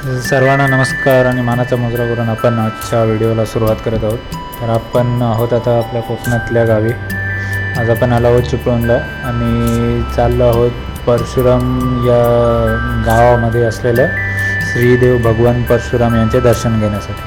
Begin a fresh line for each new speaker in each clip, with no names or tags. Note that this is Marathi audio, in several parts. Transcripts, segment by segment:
सर्वांना नमस्कार आणि मानाचा मुजरा करून आपण आजच्या व्हिडिओला सुरुवात करत आहोत. तर आपण आहोत आता आपल्या कोकणातल्या गावी. आज आपण आलो आहोत चिपळूणला आणि चाललो आहोत परशुराम या गावामध्ये असलेल्या श्रीदेव भगवान परशुराम यांचे दर्शन घेण्यासाठी.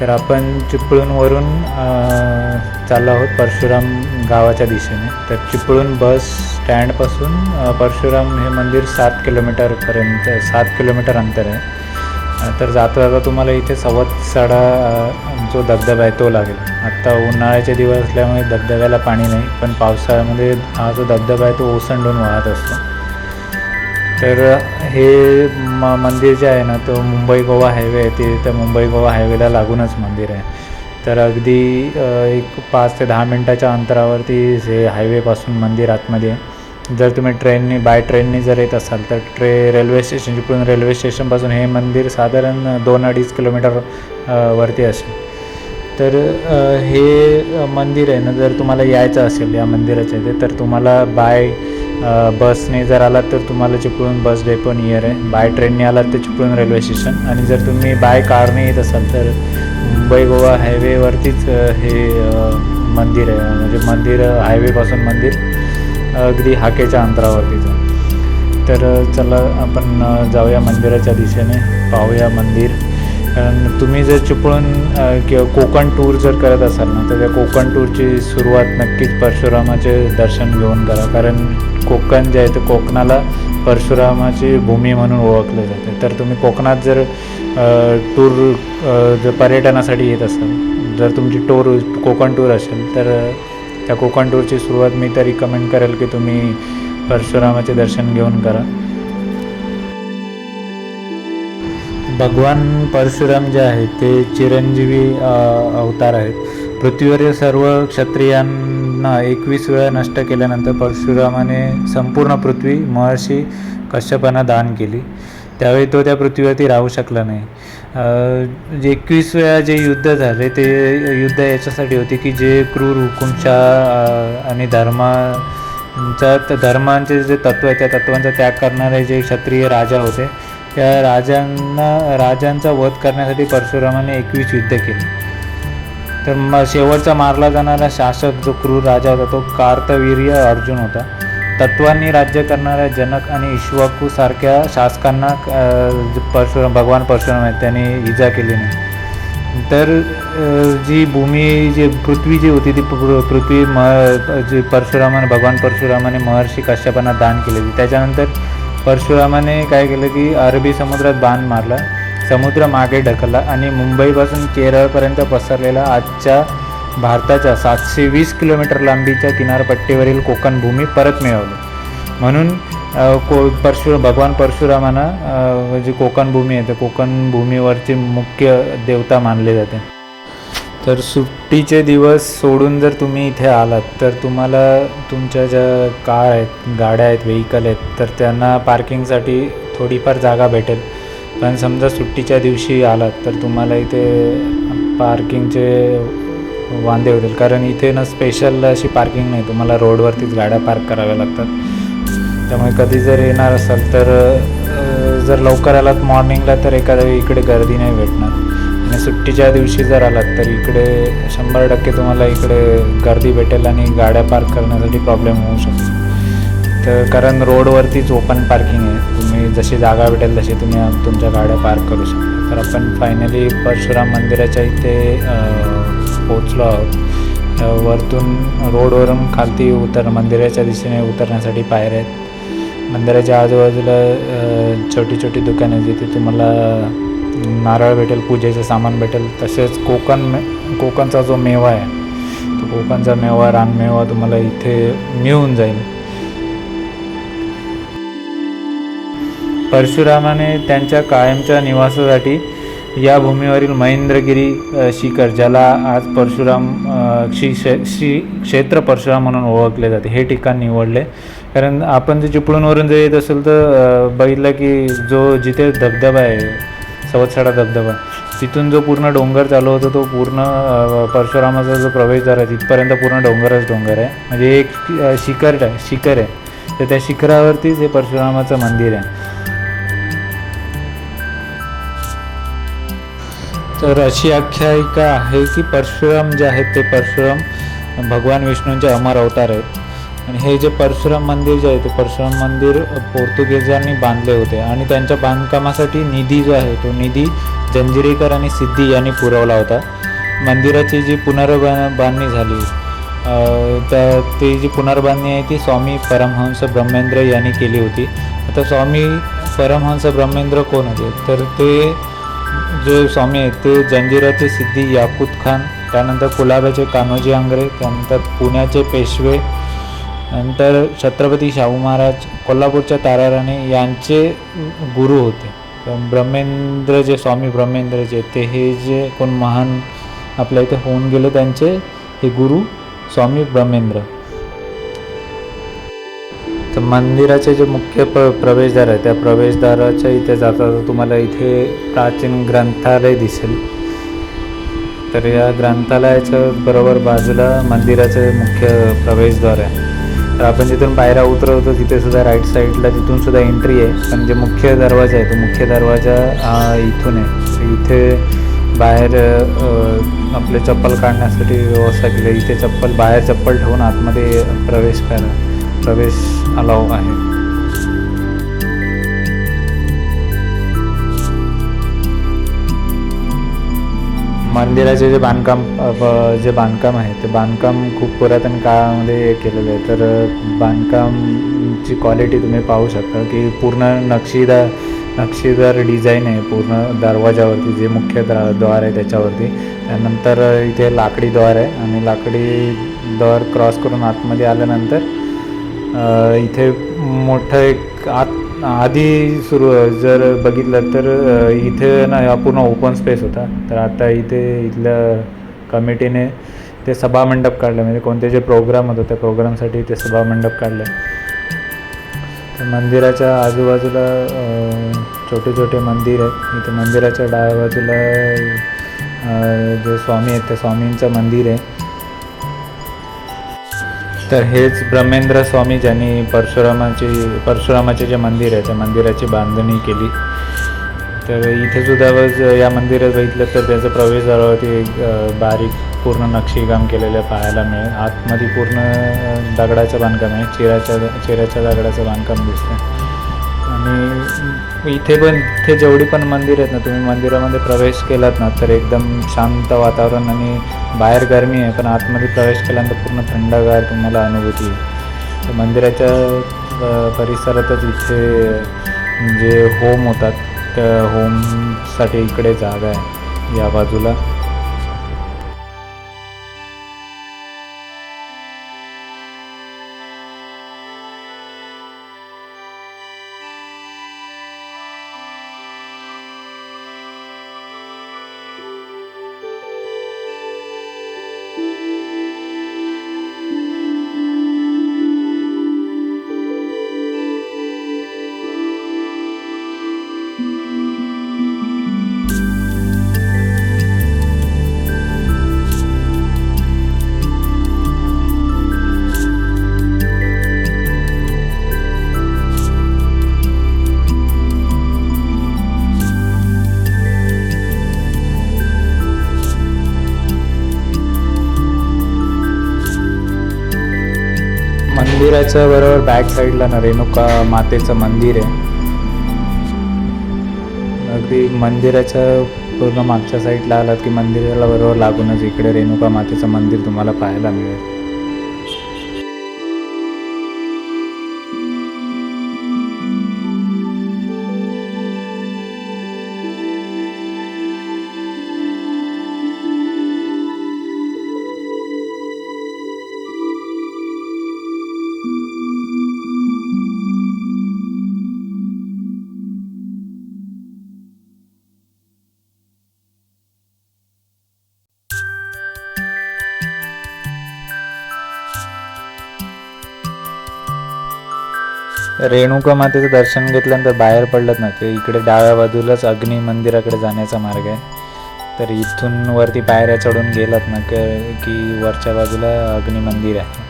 तर आपण चिपळूणवरून चाललो आहोत परशुराम गावाच्या दिशेने. तर चिपळूण बस स्टँडपासून परशुराम हे मंदिर सात किलोमीटरपर्यंत सात किलोमीटर अंतर आहे. तर जाता जाता तुम्हाला इथे सवतसाडा जो धबधबा आहे तो लागेल. आत्ता उन्हाळ्याचे दिवस असल्यामुळे धबधब्याला पाणी नाही पण पावसाळ्यामध्ये हा जो धबधबा आहे तो ओसंडून वाहत असतो. तर हे म मंदिर जे आहे ना तो मुंबई गोवा हायवे आहे ते तर मुंबई गोवा हायवेला लागूनच मंदिर आहे. तर अगदी एक पाच ते दहा मिनटाच्या अंतरावरती हे हायवेपासून मंदिर आतमध्ये आहे. जर तुम्ही ट्रेननी बाय ट्रेनने जर येत असाल तर ट्रे रेल्वे स्टेशन जिकडून रेल्वे स्टेशनपासून हे मंदिर साधारण दोन अडीच किलोमीटर वरती असेल. तर हे मंदिर आहे ना जर तुम्हाला यायचं असेल या मंदिराच्या इथे तर तुम्हाला बाय बसने जर आलात तर तुम्हाला चिपळूण बस डेपो नियर आहे. बाय ट्रेनने आलात तर चिपळूण रेल्वे स्टेशन आणि जर तुम्ही बाय कारने येत असाल तर मुंबई गोवा हायवेवरतीच हे मंदिर आहे. म्हणजे मंदिर हायवेपासून मंदिर. अगदी हाकेच्या अंतरावरतीच आहे तर चला आपण जाऊया मंदिराच्या दिशेने पाहूया मंदिर. कारण तुम्ही जर चिपळूण किंवा कोकण टूर जर करत असाल ना तर त्या कोकण टूरची सुरुवात नक्कीच परशुरामाचे दर्शन घेऊन करा. कारण कोकण जे आहे ते कोकणाला परशुरामाची भूमी म्हणून ओळखले जाते. तर तुम्ही कोकणात जर टूर जर पर्यटनासाठी येत असाल जर तुमची टूर कोकण टूर असेल तर त्या कोकण टूरची सुरुवात मी तरी कमेंट करेल की तुम्ही परशुरामाचे दर्शन घेऊन करा. भगवान परशुराम जे आहेत ते चिरंजीवी अवतार आहेत. पृथ्वीवरील सर्व क्षत्रियांना एकवीस वेळा नष्ट केल्यानंतर परशुरामाने संपूर्ण पृथ्वी महर्षी कश्यपांना दान केली. त्यावेळी तो त्या पृथ्वीवरती राहू शकला नाही. जे एकवीस वेळा जे युद्ध झाले ते युद्ध याच्यासाठी होते की जे क्रूर हुकुमशाह आणि धर्मांचा धर्मांचे जे तत्व आहे त्या तत्वांचा त्याग करणारे जे क्षत्रिय राजा होते त्या राजांना राजांचा वध करण्यासाठी परशुरामाने एकवीस युद्ध केले. तर मग शेवटचा मारला जाणारा शासक जो क्रूर राजा होता तो कार्तवीर्य अर्जुन होता. तत्वांनी राज्य करणाऱ्या जनक आणि इश्वाकू सारख्या शासकांना जे परशुराम भगवान परशुराम आहेत त्यांनी इजा केली नाही. तर जी भूमी जी पृथ्वी जी होती ती पृ- पृथ्वी मह जी परशुरामाने भगवान परशुरामाने महर्षी कश्यपांना दान केलेली त्याच्यानंतर परशुरामाने काय केलं की अरबी समुद्रात बाण मारला समुद्र मागे ढकलला आणि मुंबईपासून केरळपर्यंत पसरलेला आजच्या भारताच्या सातशे वीस किलोमीटर लांबीच्या किनारपट्टीवरील कोकण भूमी परत मिळवली. म्हणून को परशु भगवान परशुरामांना जी कोकणभूमी कोकण भूमी आहे ते कोकण भूमीवरची मुख्य देवता मानले जाते. तर सुट्टीचे दिवस सोडून जर तुम्ही इथे आलात तर तुम्हाला तुमच्या ज्या कार आहेत गाड्या आहेत व्हेकल आहेत तर त्यांना पार्किंगसाठी थोडीफार जागा भेटेल. पण समजा सुट्टीच्या दिवशी आलात तर तुम्हाला इथे पार्किंगचे वांदे होतील. कारण इथे ना स्पेशल अशी पार्किंग नाही. तुम्हाला रोडवरतीच गाड्या पार्क कराव्या लागतात. त्यामुळे कधी जर येणार असाल तर जर लवकर आलात मॉर्निंगला तर एखाद्या वेळी इकडे गर्दी नाही भेटणार. आणि सुट्टीच्या दिवशी जर आलात तर इकडे शंभर टक्के तुम्हाला इकडे गर्दी भेटेल आणि गाड्या पार्क करण्यासाठी प्रॉब्लेम होऊ शकतो. तर कारण रोडवरतीच ओपन पार्किंग आहे. तुम्ही जशी जागा भेटेल तशी तुम्ही तुमच्या गाड्या पार्क करू शकता. तर आपण फायनली परशुराम मंदिराच्या इथे पोचलो आहोत. वरतून रोडवरून खालती उतर मंदिराच्या दिशेने उतरण्यासाठी पायऱ्या आहेत. मंदिराच्या आजूबाजूला छोटी छोटी दुकानं आहेत. जिथे तुम्हाला नारळ भेटेल पूजेचं सामान भेटेल. तसेच कोकण मे कोकणचा जो मेवा आहे तो कोकणचा मेवा रानमेवा तुम्हाला इथे मिळून जाईल. परशुरामाने त्यांच्या कायमच्या निवासासाठी या भूमीवरील महेंद्रगिरी शिखर ज्याला आज परशुराम श्री क्षे श्री क्षेत्र परशुराम म्हणून ओळखले जाते. हे ठिकाण निवडले. कारण आपण जे चिपळूणवरून जर येत असेल तर बघितलं की जो जिथे धबधबा आहे सवत्साडा धबधबा तिथून जो पूर्ण डोंगर चालू होतो तो पूर्ण परशुरामाचा जो प्रवेशद्वार आहे तिथपर्यंत पूर्ण डोंगरच डोंगर आहे. म्हणजे एक शिखर आहे शिखर आहे. तर त्या शिखरावरतीच हे परशुरामाचं मंदिर आहे. तर अशी आख्यायिका आहे की परशुराम जे आहेत ते परशुराम भगवान विष्णूंचे अमर अवतार आहेत. आणि हे जे परशुराम मंदिर जे आहे ते परशुराम मंदिर पोर्तुगीजांनी बांधले होते. आणि त्यांच्या बांधकामासाठी निधी जो आहे तो निधी जंजिरेकर आणि सिद्धी यांनी पुरवला होता. मंदिराची जी पुनर्बांधणी झाली तर त्या ती जी पुनर्बांधणी आहे ती स्वामी परमहंस ब्रह्मेंद्र यांनी केली होती. आता स्वामी परमहंस ब्रह्मेंद्र कोण होते? तर ते जे स्वामी आहेत ते जंजिराचे सिद्धी याकूत खान त्यानंतर कुलाब्याचे कान्होजी आंग्रे त्यानंतर पुण्याचे पेशवे नंतर छत्रपती शाहू महाराज कोल्हापूरच्या ताराराणे यांचे गुरु होते. ब्रह्मेंद्र जे स्वामी ब्रह्मेंद्र जे ते हे जे कोण महान आपल्या इथे होऊन गेले त्यांचे हे गुरु स्वामी ब्रह्मेंद्र. तर मंदिराचे जे मुख्य प प्रवेशद्वार आहे त्या प्रवेशद्वाराच्या इथे जाता तुम्हाला इथे प्राचीन ग्रंथालय दिसेल. तर या ग्रंथालयाच्या बरोबर बाजूला मंदिराचे मुख्य प्रवेशद्वार आहे. तर आपण जिथून पायऱ्या उतरवतो तिथे सुद्धा राईट साईडला तिथून सुद्धा एंट्री आहे. पण जे मुख्य दरवाजा आहे तो मुख्य दरवाजा हा इथून आहे. इथे बाहेर आपले चप्पल काढण्यासाठी व्यवस्था केली आहे. इथे चप्पल बाहेर चप्पल ठेवून आतमध्ये प्रवेश करा. प्रवेश अलाव आहे मंदिराचे जे बांधकाम जे बांधकाम आहे ते बांधकाम खूप पुरातन काळामध्ये केलेलं आहे. तर बांधकामची क्वालिटी तुम्ही पाहू शकता की पूर्ण नक्षीदार नक्षीदार डिझाईन आहे पूर्ण दरवाजावरती जे मुख्य द्वार आहे त्याच्यावरती. त्यानंतर इथे लाकडी द्वार आहे आणि लाकडी द्वार क्रॉस करून आतमध्ये आल्यानंतर इथे मोठं एक आत आधी सुरू जर बघितलं तर इथे ना हा पूर्ण ओपन स्पेस होता. तर आता इथे इथल्या कमिटीने ते सभामंडप काढलं. म्हणजे कोणते जे प्रोग्राम होतं त्या प्रोग्रामसाठी ते सभामंडप काढलं. तर मंदिराच्या आजूबाजूला छोटे छोटे मंदिर आहेत. इथे मंदिराच्या डाव्या बाजूला जे स्वामी आहेत त्या स्वामींचं मंदिर आहे. तर हेच ब्रह्मेंद्र स्वामी ज्यांनी परशुरामाची परशुरामाचे जे मंदिर आहे त्या मंदिराची बांधणी केली. तर इथे सुद्धा या मंदिरात बघितलं तर त्याचं प्रवेशद्वारावरती एक बारीक पूर्ण नक्षीकाम केलेलं पाहायला मिळेल. आतमध्ये पूर्ण दगडाचं बांधकाम आहे. चिराच्या चिराच्या दगडाचं बांधकाम दिसतं आणि इथे पण इथे जेवढी पण मंदिर आहेत ना तुम्ही मंदिरामध्ये प्रवेश केलात ना तर एकदम शांत वातावरण आणि बाहेर गरमी आहे पण आतमध्ये प्रवेश केल्यानंतर पूर्ण थंडगार तुम्हाला अनुभूती आहे. तर मंदिराच्या परिसरातच इथे जे होम होतात त्या होमसाठी इकडे जागा आहे या बाजूला. मंदिराच्या बरोबर बॅक साईडला ना रेणुका मातेचं मंदिर आहे. अगदी मंदिराच्या पूर्ण मागच्या साईडला आलात की मंदिराला बरोबर लागूनच इकडे रेणुका मातेचं मंदिर तुम्हाला पाहायला मिळेल. रेणुका मातेचं दर्शन घेतल्यानंतर बाहेर पडलं ना ते इकडे डाव्या बाजूलाच अग्नी मंदिराकडे जाण्याचा मार्ग आहे. तर इथून वरती पायऱ्या चढून गेलात ना की वरच्या बाजूला अग्नी मंदिर आहे.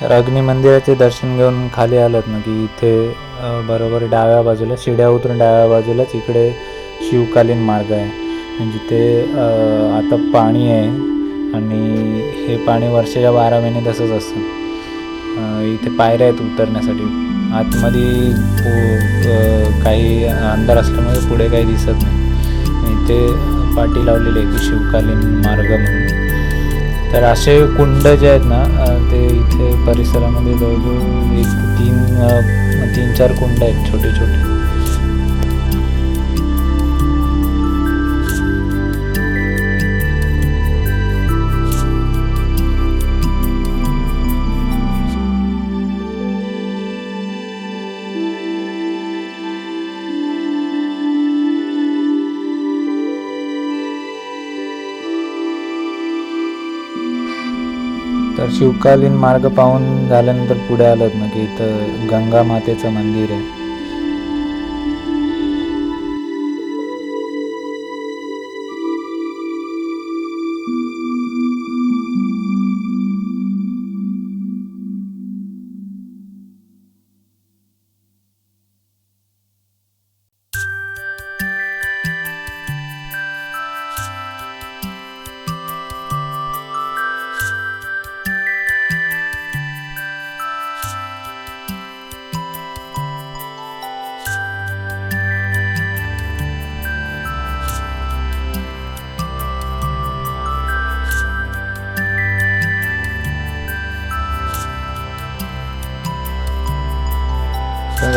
तर अग्नी मंदिराचे दर्शन घेऊन खाली आलात ना की इथे बरोबर डाव्या बाजूला शिड्या उतरून डाव्या बाजूलाच इकडे शिवकालीन मार्ग आहे. जिथे आता पाणी आहे आणि हे पाणी वर्षाच्या बारा महिने तसंच असतं. इथे पायऱ्या आहेत उतरण्यासाठी. आतमध्ये काही अंधार असल्यामुळे पुढे काही दिसत नाही. इथे पाटी लावलेली आहे की शिवकालीन मार्ग म्हणून. तर असे कुंड जे आहेत ना ते इथे परिसरामध्ये जवळजवळ एक तीन अ, तीन चार कुंड आहेत छोटे छोटे तर शिवकालीन मार्ग पाहून झाल्यानंतर पुढे आलं ना की इथं गंगा मातेचं मंदिर आहे.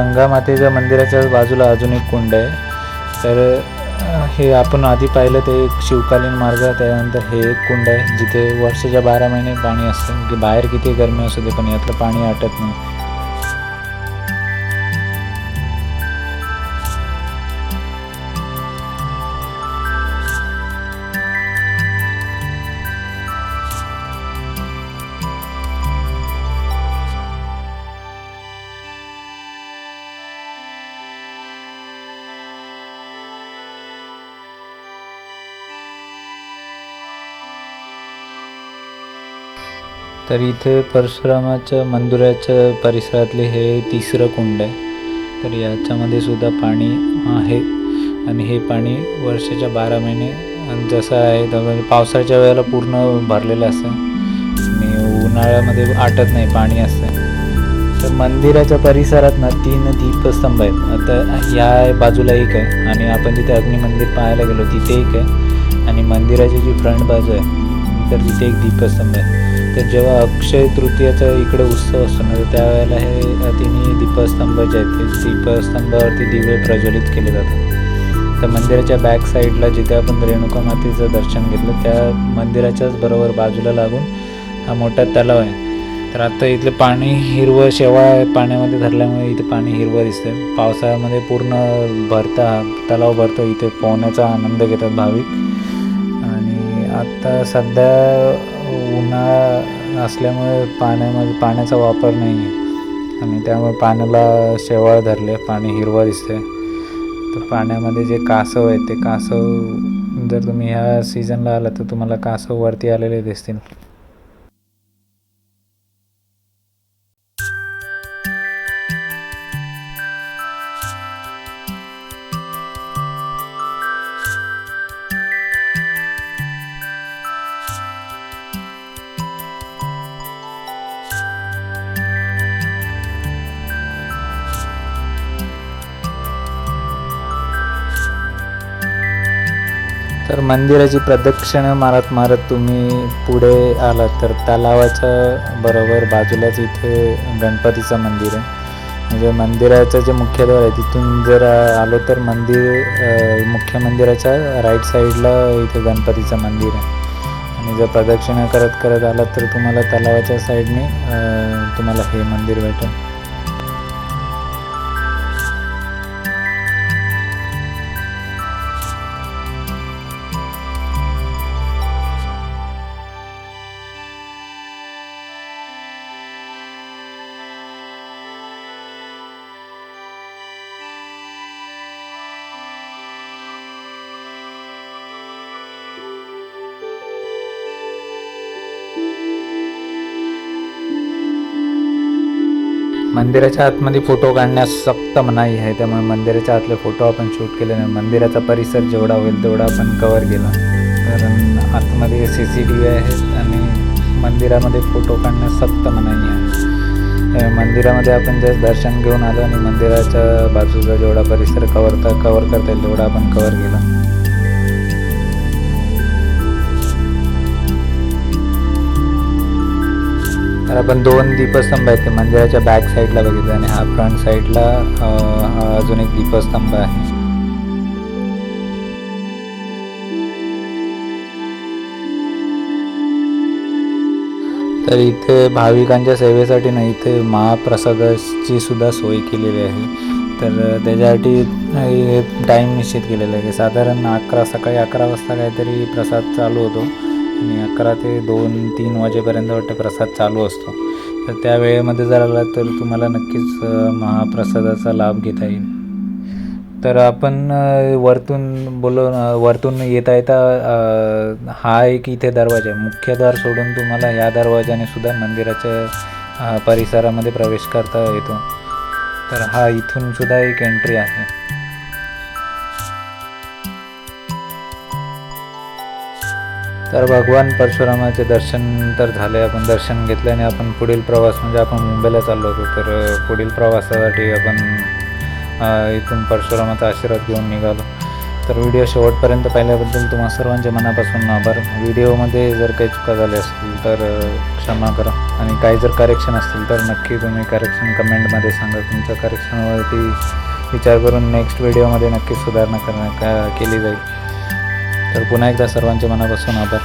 गंगामातेच्या मंदिराच्या बाजूला अजून एक कुंड आहे. तर हे आपण आधी पाहिलं ते एक शिवकालीन मार्ग त्यानंतर हे एक कुंड आहे जिथे वर्षाच्या बारा महिने पाणी असतं. की बाहेर किती गरमी असू दे पण यातलं पाणी आटत नाही. तर इथे परशुरामाच्या मंदिराच्या परिसरातले हे तिसरं कुंड आहे. तर याच्यामध्ये सुद्धा पाणी आहे. आणि हे पाणी वर्षाच्या बारा महिने आणि जसं आहे तर पावसाच्या वेळेला पूर्ण भरलेलं असतं. आणि उन्हाळ्यामध्ये आटत नाही पाणी असतं. तर मंदिराच्या परिसरात ना तीन दीपस्तंभ आहेत. आता ह्या बाजूला एक आहे. आणि आपण जिथे अग्निमंदिर पाहायला गेलो तिथे एक आहे. आणि मंदिराची जी फ्रंट बाजू आहे तर तिथे एक दीपस्तंभ आहे. तर जेव्हा अक्षय तृतीयाचा इकडे उत्सव असतो ना तर त्यावेळेला हे तिन्ही दीपस्तंभ जे आहेत ते दीपस्तंभावरती दिवे प्रज्वलित केले जातात. तर मंदिराच्या बॅक साईडला जिथे आपण रेणुका मातेचं दर्शन घेतलं त्या मंदिराच्याच बरोबर बाजूला लागून हा मोठा तलाव आहे. तर आता इथलं पाणी हिरवं शेवाळ पाण्यामध्ये धरल्यामुळे इथे पाणी हिरवं दिसतं पावसाळ्यामध्ये पूर्ण भरता तलाव भरतो इथे पोहण्याचा आनंद घेतात भाविक. आणि आता सध्या उन्हाळा असल्यामुळे पाण्यामध्ये पाण्याचा वापर नाही आहे आणि त्यामुळे पाण्याला शेवाळ धरले पाणी हिरवं दिसते तर पाण्यामध्ये जे कासव आहेत ते कासव जर तुम्ही ह्या सीझनला आला तर तुम्हाला कासव वरती आलेले दिसतील. मंदिराची प्रदक्षिणा मारत मारत तुम्ही पुढे आलात. तर तलावाच्या बरोबर बाजूलाच इथे गणपतीचं मंदिर आहे. म्हणजे मंदिराचं जे मुख्यद्वार आहे तिथून जर आलो तर मंदिर मुख्य मंदिराच्या राईट साईडला इथे गणपतीचं मंदिर आहे. आणि जर प्रदक्षिणा करत करत आलात तर तुम्हाला तलावाच्या साईडने तुम्हाला हे मंदिर भेटेल. मंदिराच्या आतमध्ये फोटो काढण्यास सक्त मनाई आहे त्यामुळे मंदिराच्या आतले फोटो आपण शूट केले नाही. मंदिराचा परिसर जेवढा होईल तेवढा आपण कवर केला. कारण आतमध्ये सी सी टी व्ही आहेत आणि मंदिरामध्ये फोटो काढण्यास सक्त मनाई आहे. मंदिरामध्ये आपण जस्ट दर्शन घेऊन आलो आणि मंदिराच्या बाजूचा जेवढा परिसर कवर कवर करता येईल तेवढा आपण कवर केला. तर आपण दोन दीपस्तंभ आहेत ते मंदिराच्या बॅक साईडला बघितलं आणि हा फ्रंट साईडला अजून एक दीपस्तंभ आहे. तर इथे भाविकांच्या सेवेसाठी नाही इथे महाप्रसादाची सुद्धा सोय केलेली आहे. तर त्याच्यासाठी हे टाईम निश्चित केलेला आहे. की साधारण अकरा सकाळी अकरा वाजता काहीतरी प्रसाद चालू होतो. आणि अकरा ते दोन तीन वाजेपर्यंत वाटतं प्रसाद चालू असतो. तर त्या वेळेमध्ये जर आला तर तुम्हाला नक्कीच महाप्रसादाचा लाभ घेता येईल. तर आपण वरतून बोलो वरतून येता येता हा एक इथे दरवाजा आहे. मुख्य द्वार सोडून तुम्हाला ह्या दरवाजाने सुद्धा मंदिराच्या परिसरामध्ये प्रवेश करता येतो. तर हा इथून सुद्धा एक एंट्री आहे. तर भगवान परशुरामाचे दर्शन तर झाले आपण दर्शन घेतल्याने आपण पुढील प्रवास म्हणजे आपण मुंबईला चाललो होतो तर पुढील प्रवासासाठी आपण इथून परशुरामाचा आशीर्वाद घेऊन निघालो. तर व्हिडिओ शेवटपर्यंत पाहिल्याबद्दल तुम्हा सर्वांच्या मनापासून आभार. व्हिडिओमध्ये जर काही चुका झाल्या असतील तर क्षमा करा. आणि काही जर करेक्शन असतील तर नक्की तुम्ही करेक्शन कमेंटमध्ये सांगा. तुमच्या करेक्शनवरती विचार करून नेक्स्ट व्हिडिओमध्ये नक्कीच सुधारणा करण्या का केली जाईल. तर पुन्हा एकदा सर्वांचे मनापासून आभार.